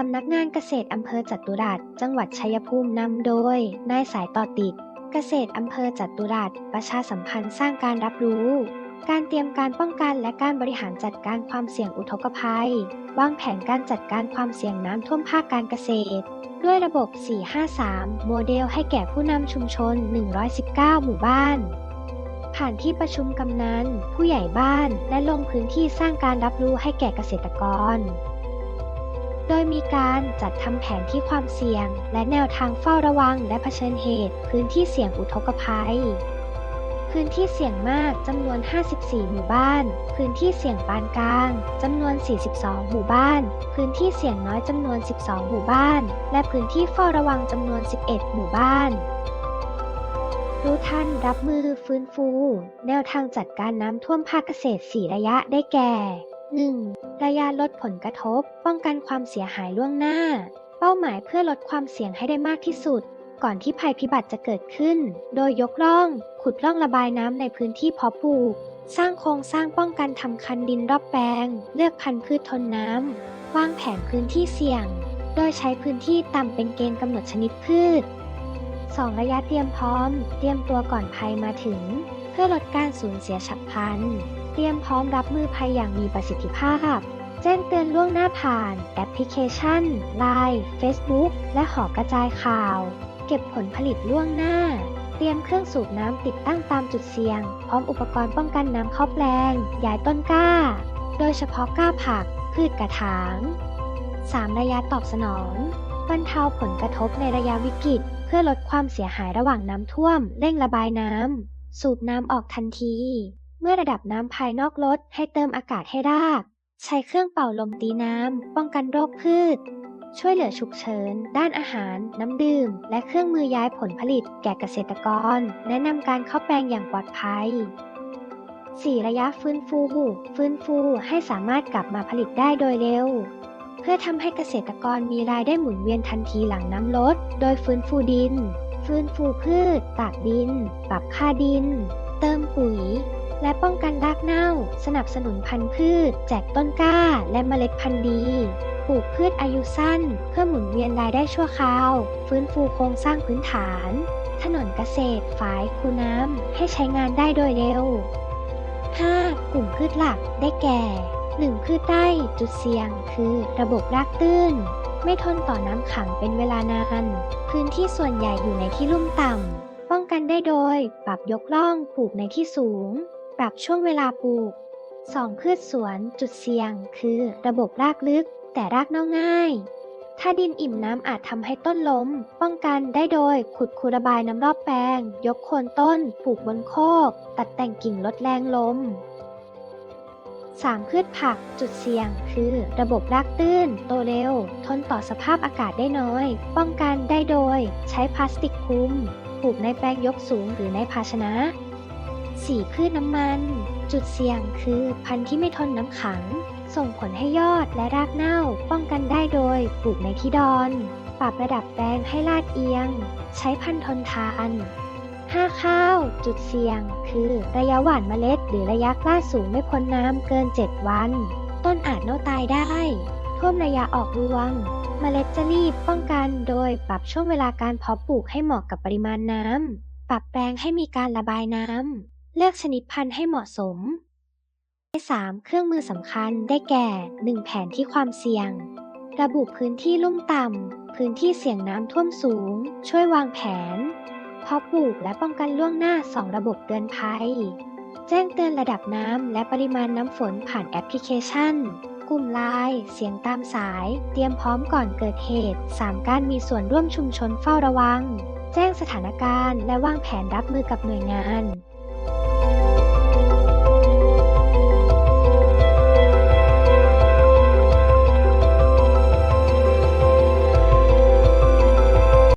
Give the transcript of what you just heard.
สำนักงานเกษตรอำเภอจตุรัสจังหวัดชัยภูมินำโดย นายสายต่อติด เกษตรอำเภอจตุรัสประชาสัมพันธ์สร้างการรับรู้ การเตรียมการป้องกันและการบริหารจัดการความเสี่ยงอุทกภัย วางแผนการจัดการความเสี่ยงน้ำท่วมภาคการเกษตร ด้วยระบบ 453 โมเดลให้แก่ผู้นำชุมชน 119 หมู่บ้าน ผ่านที่ประชุมกำนัน ผู้ใหญ่บ้าน และลงพื้นที่สร้างการรับรู้ให้แก่เกษตรกร โดยมีการจัดทำแผนที่ความเสี่ยง และแนวทางเฝ้าระวังและเผชิญเหตุ พื้นที่เสี่ยงอุทกภัย พื้นที่เสี่ยงมากจำนวน 54 หมู่บ้าน พื้นที่เสี่ยงปานกลางจำนวน 42 หมู่บ้าน พื้นที่เสี่ยงน้อยจำนวน 12 หมู่บ้าน และพื้นที่เฝ้าระวังจำนวน 11 หมู่บ้านรู้ทันรับมือฟื้นฟู แนวทางจัดการน้ำท่วมภาคเกษตร 4 ระยะได้แก่ 1. ระยะลดผลกระทบ ป้องกันความเสียหายล่วงหน้า เป้าหมายเพื่อลดความเสี่ยงให้ได้มากที่สุด ก่อนที่ภัยพิบัติจะเกิดขึ้น โดยยกร่อง ขุดร่องระบายน้ำในพื้นที่เพาะปลูก สร้างโครงสร้างป้องกันทำคันดินรอบแปลง เลือกพันธุ์พืชทนน้ำ วางแผนพื้นที่เสี่ยง โดยใช้พื้นที่ต่ำเป็นเกณฑ์กำหนดชนิดพืช 2 ระยะเตรียมพร้อม เตรียมตัวก่อนภัยมาถึง เพื่อลดการสูญเสียฉับพลัน เตรียมพร้อมรับมือภัยอย่างมีประสิทธิภาพ แจ้งเตือนล่วงหน้าผ่านแอปพลิเคชัน Line Facebook และหอกระจายข่าว เก็บผลผลิตล่วงหน้า เตรียมเครื่องสูบน้ำติดตั้งตามจุดเสี่ยง พร้อมอุปกรณ์ป้องกันน้ำเข้าแปลง ย้ายต้นกล้า โดยเฉพาะกล้าผัก พืชกระถาง 3 ระยะตอบสนองบรรเทาผลกระทบในระยะวิกฤต เพื่อลดความเสียหายระหว่างน้ำท่วม เร่งระบายน้ำ สูบน้ำออกทันที เมื่อระดับน้ำภายนอกลดให้เติมอากาศให้ราก ใช้เครื่องเป่าลมตีน้ำ ป้องกันโรคพืช ช่วยเหลือฉุกเฉิน ด้านอาหาร น้ำดื่ม และเครื่องมือย้ายผลผลิตแก่เกษตรกร แนะนำการเข้าแปลงอย่างปลอดภัย 4 ระยะฟื้นฟู ฟื้นฟูให้สามารถกลับมาผลิตได้โดยเร็ว เพื่อทำให้เกษตรกรมีรายได้หมุนเวียนทันทีหลังน้ำลด โดยฟื้นฟูดิน ฟื้นฟูพืช ตากดิน ปรับค่าดิน เติมปุ๋ย และป้องกันรากเน่า สนับสนุนพันธุ์พืช แจกต้นกล้า และเมล็ดพันธุ์ดี ปลูกพืชอายุสั้น เพื่อหมุนเวียนรายได้ชั่วคราว ฟื้นฟูโครงสร้างพื้นฐาน ถนนเกษตร ฝาย คูน้ำ ให้ใช้งานได้โดยเร็ว 5. กลุ่มพืชหลักได้แก่ 1. พืชไร่จุดเสี่ยง คือระบบรากตื้น ไม่ทนต่อน้ำขังเป็นเวลานาน พื้นที่ส่วนใหญ่อยู่ในที่ลุ่มต่ำ ป้องกันได้โดย ปรับยกล่องปลูกในที่สูง ปรับช่วงเวลาปลูก 2. พืชสวนจุดเสี่ยง คือระบบรากลึกแต่รากเน่าง่าย ถ้าดินอิ่มน้ำอาจทำให้ต้นล้ม ป้องกันได้โดยขุดคูระบายน้ำรอบแปลง ยกโคนต้น ปลูกบนโคก ตัดแต่งกิ่งลดแรงล้ม 3. พืชผักจุดเสี่ยง คือระบบรากตื้น โตเร็ว ทนต่อสภาพอากาศได้น้อย ป้องกันได้โดย ใช้พลาสติกคลุม ปลูกในแปลงยกสูงหรือในภาชนะ 4. พืชน้ำมัน จุดเสี่ยงคือพันธุ์ที่ไม่ทนน้ำขัง ส่งผลให้ยอดและรากเน่า ป้องกันได้โดยปลูกในที่ดอน ปรับระดับแปลงให้ลาดเอียง ใช้พันธุ์ทนทาน 5. ข้าว จุดเสี่ยง คือระยะหว่านเมล็ด หรือระยะกล้าสูงไม่พ้นน้ำเกิน 7 วัน ต้นอาจเน่าตายได้ ท่วมระยะออกรวง เมล็ดจะรีบป้องกันโดยปรับช่วงเวลาการเพาะปลูกให้เหมาะกับปริมาณน้ำปรับแปลงให้มีการระบายน้ำ เลือกชนิดพันธุ์ให้เหมาะสม 3. เครื่องมือสำคัญได้แก่ 1. แผนที่ความเสี่ยง ระบุพื้นที่ลุ่มต่ำ พื้นที่เสี่ยงน้ำท่วมสูง ช่วยวางแผน เพาะปลูกและป้องกันล่วงหน้า 2 ระบบเตือนภัย แจ้งเตือนระดับน้ำและปริมาณน้ำฝนผ่านแอปพลิเคชัน กลุ่มไลน์เสียงตามสาย เตรียมพร้อมก่อนเกิดเหตุ 3 การมีส่วนร่วมชุมชนเฝ้าระวัง แจ้งสถานการณ์ และวางแผนรับมือกับหน่วยงาน